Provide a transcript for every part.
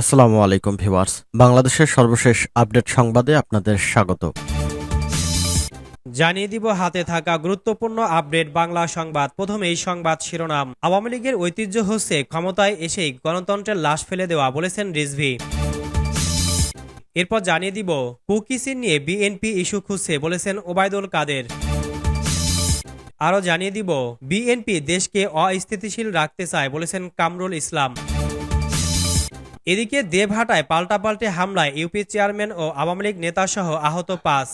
আসসালামু আলাইকুম ভিউয়ার্স। বাংলাদেশের সর্বশেষ আপডেট সংবাদে আপনাদের স্বাগত। জানিয়ে দিব, হাতে থাকা গুরুত্বপূর্ণ আপডেট বাংলা সংবাদ। প্রথমেই সংবাদ শিরোনাম। আওয়ামী লীগের ঐতিহ্য হচ্ছে, ক্ষমতায় এসেই গণতন্ত্রের লাশ ফেলে দেওয়া, বলেছেন রিজভি। এরপর জানিয়ে দিব, কুকিসিন নিয়ে বিএনপি ইস্যু খুঁজছে, বলেছেন ওবায়দুল কাদের। আরও জানিয়ে দিব, বিএনপি দেশকে অস্থিতিশীল রাখতে চায়, বলেছেন কামরুল ইসলাম। এদিকে দেবহাটায় পাল্টাপাল্টে হামলায় ইউপি চেয়ারম্যান ও আওয়ামী লীগ নেতাসহ আহত পাঁচ।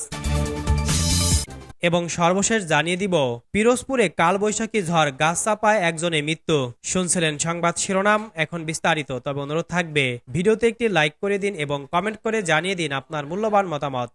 এবং সর্বশেষ জানিয়ে দিব, পিরোজপুরে কালবৈশাখী ঝড় গাছ চাপায় একজনে মৃত্যু। শুনছিলেন সংবাদ শিরোনাম, এখন বিস্তারিত, তবে অনুরোধ থাকবে, ভিডিওতে একটি লাইক করে দিন এবং কমেন্ট করে জানিয়ে দিন আপনার মূল্যবান মতামত।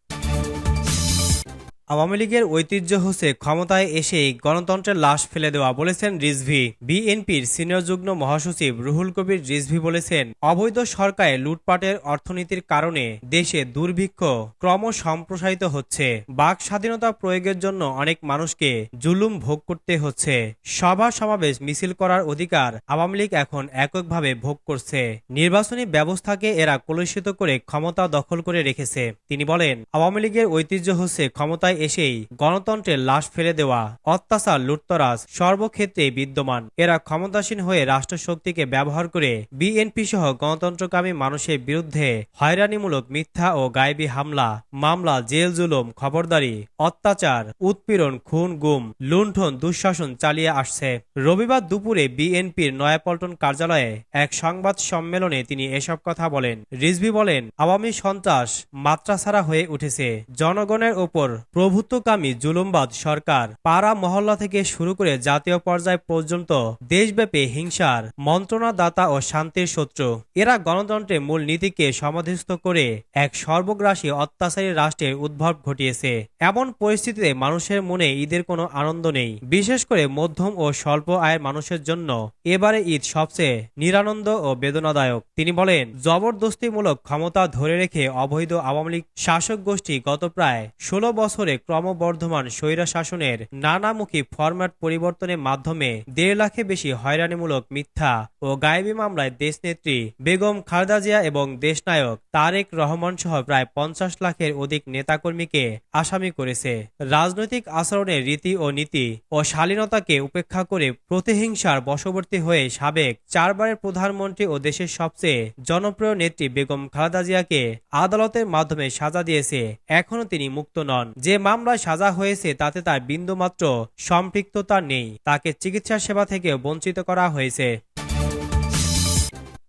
আওয়ামী লীগের ঐতিহ্য হচ্ছে ক্ষমতায় এসেই গণতন্ত্রের লাশ ফেলে দেওয়া বলেছেন রিজভি। বিএনপির সিনিয়র যুগ্ম মহাসচিব রুহুল কবির রিজভি বলেছেন, অবৈধ সরকারে লুটপাটের অর্থনীতির কারণে দেশে দুর্ভিক্ষ ক্রম সম্প্রসারিত হচ্ছে। বাক স্বাধীনতা প্রয়োগের জন্য অনেক মানুষকে জুলুম ভোগ করতে হচ্ছে। সভা সমাবেশ মিছিল করার অধিকার আওয়ামী লীগ এখন এককভাবে ভোগ করছে। নির্বাচনী ব্যবস্থাকে এরা কলুষিত করে ক্ষমতা দখল করে রেখেছে। তিনি বলেন, আওয়ামী লীগের ঐতিহ্য হচ্ছে ক্ষমতায় এসেই গণতন্ত্রের লাশ ফেলে দেওয়া, অত্যাচার, লুটতরাজ সর্বক্ষেত্রে বিদ্যমান। এরা ক্ষমতাসীন হয়ে রাষ্ট্রশক্তিকে ব্যবহার করে বিএনপি সহ গণতন্ত্রকামী মানুষের বিরুদ্ধে হয়রানিমূলক মিথ্যা ও গায়েবী হামলা, মামলা, জেল জুলুম, খবরদারি, অত্যাচার, উৎপীড়ন, খুন, গুম, লুণ্ঠন, দুঃশাসন চালিয়ে আসছে। রবিবার দুপুরে বিএনপির নয়াপল্টন কার্যালয়ে এক সংবাদ সম্মেলনে তিনি এসব কথা বলেন। রিজভি বলেন, আওয়ামী সন্ত্রাস মাত্রাছাড়া হয়ে উঠেছে। জনগণের ওপর প্রভুত্বকামী জুলুমবাদ সরকার পাড়া মহল্লা থেকে শুরু করে জাতীয় পর্যায় পর্যন্ত দেশব্যাপী হিংসার মন্ত্রণাদাতা ও শান্তির শত্রু। এরা গণতন্ত্রের মূল নীতিকে সমাধিস্থ করে এক সর্বগ্রাসী অত্যাচারী রাষ্ট্রের উদ্ভব ঘটিয়েছে। এমন পরিস্থিতিতে মানুষের মনে ঈদের কোনো আনন্দ নেই। বিশেষ করে মধ্যম ও স্বল্প আয়ের মানুষের জন্য এবারে ঈদ সবচেয়ে নিরানন্দ ও বেদনাদায়ক। তিনি বলেন, জবরদস্তিমূলক ক্ষমতা ধরে রেখে অবৈধ আওয়ামী লীগ শাসক গোষ্ঠী গত প্রায় ষোলো বছরে ক্রমবর্ধমান স্বৈরা শাসনের নানামুখী ফরম্যাট পরিবর্তনের মাধ্যমে দেড় লাখে বেশি হয়রানিমূলক মিথ্যা ও গায়েবী মামলায় দেশনেত্রী বেগম খালেদা জিয়া এবং দেশনায়ক তারেক রহমান সহ প্রায় পঞ্চাশ লাখের অধিক নেতাকর্মীকে আসামি করেছে। রাজনৈতিক আচরণের রীতি ও নীতি ও শালীনতাকে উপেক্ষা করে প্রতিহিংসার বশবর্তী হয়ে সাবেক চারবারের প্রধানমন্ত্রী ও দেশের সবচেয়ে জনপ্রিয় নেত্রী বেগম খালেদা জিয়াকে আদালতের মাধ্যমে সাজা দিয়েছে। এখনও তিনি মুক্ত নন। যে মামলায় সাজা হয়েছে তাতে তার বিন্দুমাত্র সম্পৃক্ততা নেই। তাকে চিকিৎসা সেবা থেকে বঞ্চিত করা হয়েছে।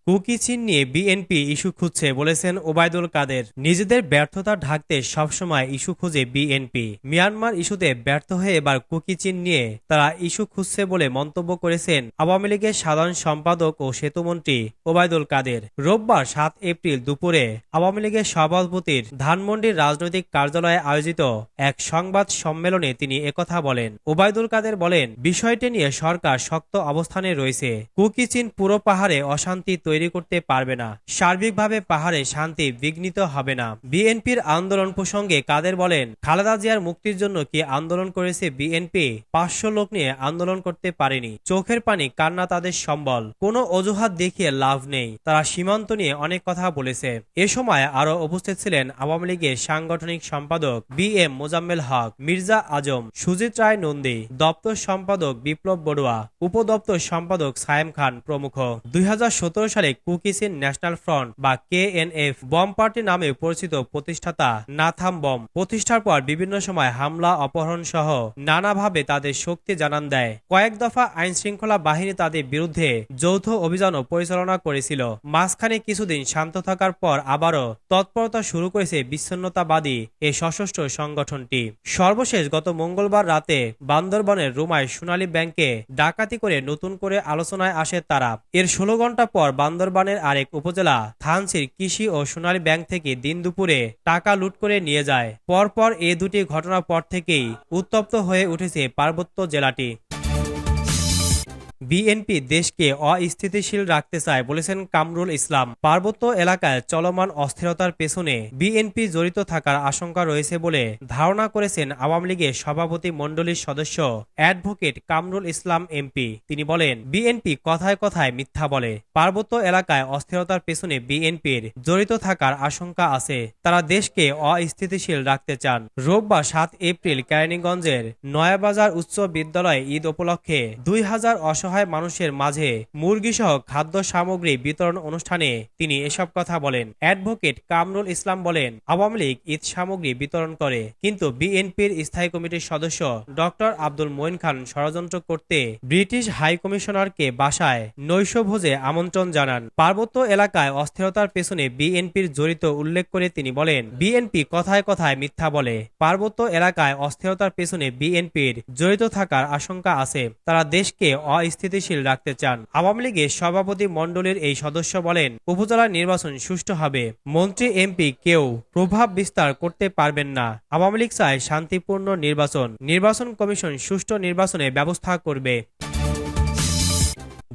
কুকি চিন নিয়ে বিএনপি ইস্যু খুঁজছে বলেছেন ওবায়দুল কাদের। নিজেদের ব্যর্থতা ঢাকতে সবসময় ইস্যু খুঁজে বিএনপি। মিয়ানমার ইস্যুতে ব্যর্থ হয়ে এবার কুকি চিন নিয়ে তারা ইস্যু খুঁজছে বলে মন্তব্য করেছেন আওয়ামী লীগের সাধারণ সম্পাদক ও সেতুমন্ত্রী ওবায়দুল কাদের। রোববার সাত এপ্রিল দুপুরে আওয়ামী লীগের সভাপতির ধানমন্ডির রাজনৈতিক কার্যালয়ে আয়োজিত এক সংবাদ সম্মেলনে তিনি একথা বলেন। ওবায়দুল কাদের বলেন, বিষয়টি নিয়ে সরকার শক্ত অবস্থানে রয়েছে। কুকি চীন পুরো পাহাড়ে অশান্তি তৈরি করতে পারবে না। সার্বিকভাবে পাহাড়ে শান্তি বিঘ্নিত হবে না। বিএনপির আন্দোলন প্রসঙ্গে কাদের বলেন, খালেদা জিয়ার মুক্তির জন্য কি আন্দোলন করেছে বিএনপি? পাঁচশো লোক নিয়ে আন্দোলন করতে পারেনি। চোখের পানি, কান্না তাদের সম্বল। কোনো অজুহাত দেখিয়ে লাভ নেই। তারা সীমান্ত নিয়ে অনেক কথা বলেছে। এ সময় আরও উপস্থিত ছিলেন আওয়ামী লীগের সাংগঠনিক সম্পাদক বি এম মোজাম্মেল হক, মির্জা আজম, সুজিত রায় নন্দী, দপ্তর সম্পাদক বিপ্লব বড়ুয়া উপদপ্তর সম্পাদক সায়েম খান প্রমুখ। দুই সালে কুকিসিন ন্যাশনাল ফ্রন্ট বা কেএনএফ বম পার্টি নামে পরিচিত প্রতিষ্ঠাতা নাথাম বম প্রতিষ্ঠার পর বিভিন্ন সময় হামলা, অপহরণ সহ নানাভাবে তাদের শক্তি জানান দেয়। কয়েক দফা আইন শৃঙ্খলা বাহিনী তাদের বিরুদ্ধে যৌথ অভিযানও পরিচালনা করেছিল। মাঝখানে কিছুদিন শান্ত থাকার পর আবারও তৎপরতা শুরু করেছে বিচ্ছিন্নতাবাদী এই সশস্ত্র সংগঠনটি। সর্বশেষ গত মঙ্গলবার রাতে বান্দরবনের রুমায় সোনালী ব্যাংকে ডাকাতি করে নতুন করে আলোচনায় আসে তারা। এর ষোলো ঘণ্টা পর বান্দরবানের আরেক উপজেলা থানসির কৃষি ও সোনালী ব্যাংক থেকে দিন দুপুরে টাকা লুট করে নিয়ে যায়। পরপর এ দুটি ঘটনার পর থেকেই উত্তপ্ত হয়ে উঠেছে পার্বত্য জেলাটি। বিএনপি দেশকে অস্থিতিশীল রাখতে চায় বলেছেন কামরুল ইসলাম। পার্বত্য এলাকায় চলমান অস্থিরতার পেছনে বিএনপি জড়িত থাকার আশঙ্কা রয়েছে বলে ধারণা করেছেন আওয়ামী লীগের সভাপতি মণ্ডলীর সদস্য অ্যাডভোকেট কামরুল ইসলাম এমপি। তিনি বলেন, বিএনপি কথায় কথায় মিথ্যা বলে। পার্বত্য এলাকায় অস্থিরতার পেছনে বিএনপির জড়িত থাকার আশঙ্কা আছে। তারা দেশকে অস্থিতিশীল রাখতে চান। রোববার সাত এপ্রিল কেরানীগঞ্জের নয়াবাজার উচ্চ বিদ্যালয়ে ঈদ উপলক্ষে দুই হাজার অসহায় মানুষের মাঝে। মুরগিসহ খাদ্য সামগ্রী বিতরণ অনুষ্ঠানে তিনি এসব কথা বলেন। অ্যাডভোকেট কামরুল ইসলাম বলেন, আওয়ামী লীগ ঈদ সামগ্রী বিতরণ করে, কিন্তু বিএনপির স্থায়ী কমিটির সদস্য ডক্টর আব্দুল মঈন খান ষড়যন্ত্র করতে ব্রিটিশ হাই কমিশনারকে বাসায় নৈশভোজে আমন্ত্রণ জানান। পার্বত্য এলাকায় অস্থিরতার পেছনে বিএনপির জড়িত উল্লেখ করে তিনি বলেন, বিএনপি কথায় কথায় মিথ্যা বলে। পার্বত্য এলাকায় অস্থিরতার পেছনে বিএনপির জড়িত থাকার আশঙ্কা আছে। তারা দেশকে অস্থিতিশীল রাখতে চান। আওয়ামী লীগের সভাপতি মণ্ডলীর এই সদস্য বলেন, উপজেলা নির্বাচন সুষ্ঠু হবে। মন্ত্রী, এমপি কেউ প্রভাব বিস্তার করতে পারবেন না। আওয়ামী লীগ চায় শান্তিপূর্ণ নির্বাচন। নির্বাচন কমিশন সুষ্ঠু নির্বাচনে ব্যবস্থা করবে।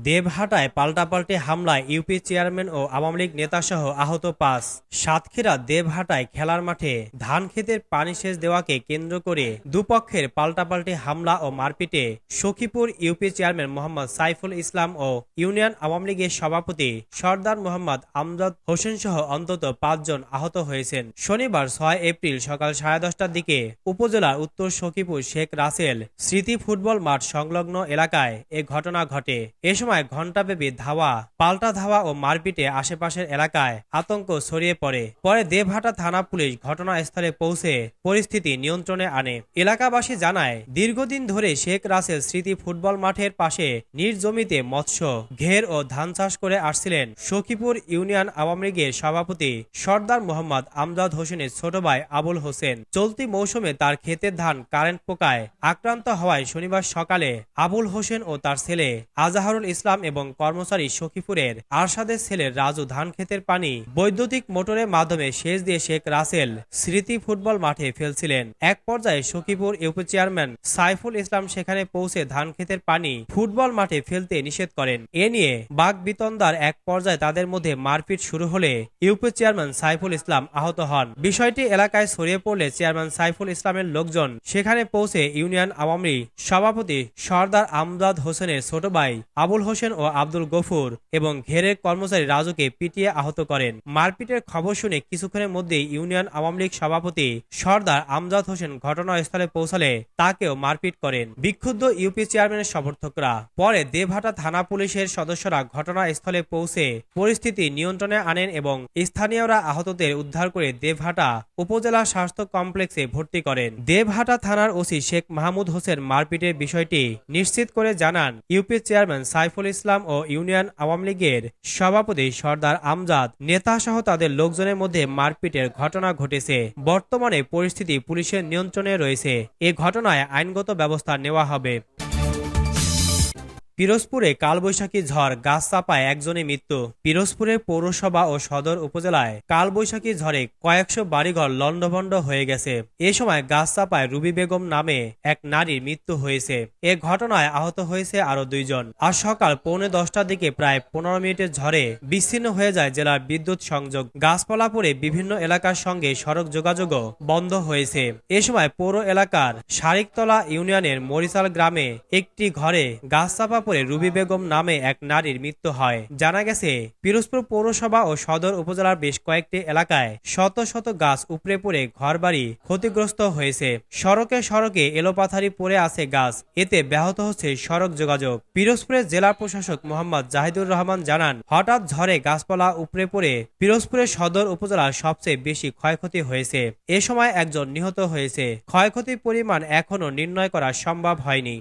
দেবহাটায় পাল্টাপাল্টি হামলায় ইউপি চেয়ারম্যান ও আওয়ামী লীগ নেতাসহ আহত পাঁচ। সাতক্ষীরা দেবহাটায় খেলার মাঠে ধান ক্ষেতের পানি সেচ দেওয়াকে কেন্দ্র করে দুপক্ষের পাল্টাপাল্টি হামলা ও মারপিটে সখীপুর ইউপি চেয়ারম্যান মোহাম্মদ সাইফুল ইসলাম ও ইউনিয়ন আওয়ামী লীগের সভাপতি সর্দার মোহাম্মদ আমজাদ হোসেন সহ অন্তত পাঁচজন আহত হয়েছেন। শনিবার ছয় এপ্রিল সকাল সাড়ে দশটার দিকে উপজেলার উত্তর সখীপুর শেখ রাসেল স্মৃতি ফুটবল মাঠ সংলগ্ন এলাকায় এ ঘটনা ঘটে। এ সময় ঘণ্টাব্যাপী ধাওয়া, পাল্টা ধাওয়া ও মারপিটে আশেপাশের এলাকায় আতঙ্ক ছড়িয়ে পড়ে। পরে দেবহাটা থানা পুলিশ ঘটনাস্থলে পৌঁছে পরিস্থিতি নিয়ন্ত্রণে আনে। এলাকাবাসী জানায়, দীর্ঘদিন ধরে শেখ রাসেল স্মৃতি ফুটবল মাঠের পাশে নিজ জমিতে মৎস্য, ঘের ও ধান চাষ করে আসছিলেন সখীপুর ইউনিয়ন আওয়ামী লীগের সভাপতি সর্দার মোহাম্মদ আমজাদ হোসেনের ছোট ভাই আবুল হোসেন। চলতি মৌসুমে তার ক্ষেতের ধান কারেন্ট পোকায় আক্রান্ত হওয়ায় শনিবার সকালে আবুল হোসেন ও তার ছেলে আজাহারুল ইসলাম এবং কর্মচারী সখীপুরের আরশাদের ছেলে রাজু ধান ক্ষেতের পানি বৈদ্যুতিক মোটরের মাধ্যমে সেচ দিয়ে শেখ রাসেল স্মৃতি ফুটবল মাঠে ফেলছিলেন। এক পর্যায়ে সখীপুর ইউপি চেয়ারম্যান সাইফুল ইসলাম সেখানে পৌঁছে ধান ক্ষেতের পানি ফুটবল মাঠে ফেলতে নিষেধ করেন। এ নিয়ে বাঘ বিতন্দার এক পর্যায়ে তাদের মধ্যে মারপিট শুরু হলে ইউপি চেয়ারম্যান সাইফুল ইসলাম আহত হন। বিষয়টি এলাকায় ছড়িয়ে পড়লে চেয়ারম্যান সাইফুল ইসলামের লোকজন সেখানে পৌঁছে ইউনিয়ন আওয়ামী সভাপতি সর্দার আমদাদ হোসেনের ছোট ভাই আবুল হোসেন ও আব্দুল গফুর এবং ঘেরের কর্মচারী রাজুকে পিটিয়ে আহত করেন। মারপিটের খবর শুনে কিছুক্ষণের মধ্যেই ইউনিয়ন আওয়ামী লীগ সভাপতি সর্দার আমজাদ হোসেন ঘটনাস্থলে পৌঁছালে তাকেও মারপিট করেন। বিক্ষুব্ধ ইউপি চেয়ারম্যানের সমর্থকরা। পরে দেবহাটা থানা পুলিশের সদস্যরা ঘটনাস্থলে পৌঁছে পরিস্থিতি নিয়ন্ত্রণে আনেন এবং স্থানীয়রা আহতদের উদ্ধার করে দেবহাটা উপজেলা স্বাস্থ্য কমপ্লেক্সে ভর্তি করেন। দেবহাটা থানার ওসি শেখ মাহমুদ হোসেন মারপিটের বিষয়টি নিশ্চিত করে জানান ইউপি চেয়ারম্যান সাইফুল ইসলাম ও ইউনিয়ন আওয়ামী লীগের সভাপতি সর্দার আমজাদ নেতা সহ তাদের লোকজনের মধ্যে মারপিটের ঘটনা ঘটেছে। বর্তমানে পরিস্থিতি পুলিশের নিয়ন্ত্রণে রয়েছে। এ ঘটনায় আইনগত ব্যবস্থা নেওয়া হবে। পিরোজপুরে কালবৈশাখী ঝড়, গাছ চাপায় একজনের মৃত্যু। পিরোজপুরে পৌরসভা ও সদর উপজেলায় কালবৈশাখী ঝড়ে কয়েকশো বাড়িঘর লণ্ডভণ্ড হয়ে গেছে। এ সময় গাছ চাপায় রুবি বেগম নামে এক নারীর মৃত্যু হয়েছে। এ ঘটনায় আহত হয়েছে আরও দুইজন। আজ সকাল পৌনে দশটার দিকে প্রায় পনেরো মিনিটের ঝড়ে বিচ্ছিন্ন হয়ে যায় জেলার বিদ্যুৎ সংযোগ। গাছপালা পড়ে বিভিন্ন এলাকার সঙ্গে সড়ক যোগাযোগও বন্ধ হয়েছে। এ সময় পৌর এলাকার শারিকতলা ইউনিয়নের মরিচাল গ্রামে একটি ঘরে গাছ চাপা পড়ে রুবি বেগম নামে এক নারীর মৃত্যু হয়। জানা গেছে, পিরোজপুর পৌরসভা ও সদর উপজেলার বেশ কয়েকটি এলাকায় শত শত গাছ উপড়ে পড়ে ঘরবাড়ি ক্ষতিগ্রস্ত হয়েছে। সড়কে সড়কে এলোপাথারি পড়ে আছে গাছ। এতে ব্যাহত হচ্ছে সড়ক যোগাযোগ। পিরোজপুরের জেলা প্রশাসক মোহাম্মদ জাহিদুর রহমান জানান, হঠাৎ ঝড়ে গাছপালা উপড়ে পড়ে পিরোজপুরের সদর উপজেলার সবচেয়ে বেশি ক্ষয়ক্ষতি হয়েছে। এ সময় একজন নিহত হয়েছে। ক্ষয়ক্ষতির পরিমাণ এখনও নির্ণয় করা সম্ভব হয়নি।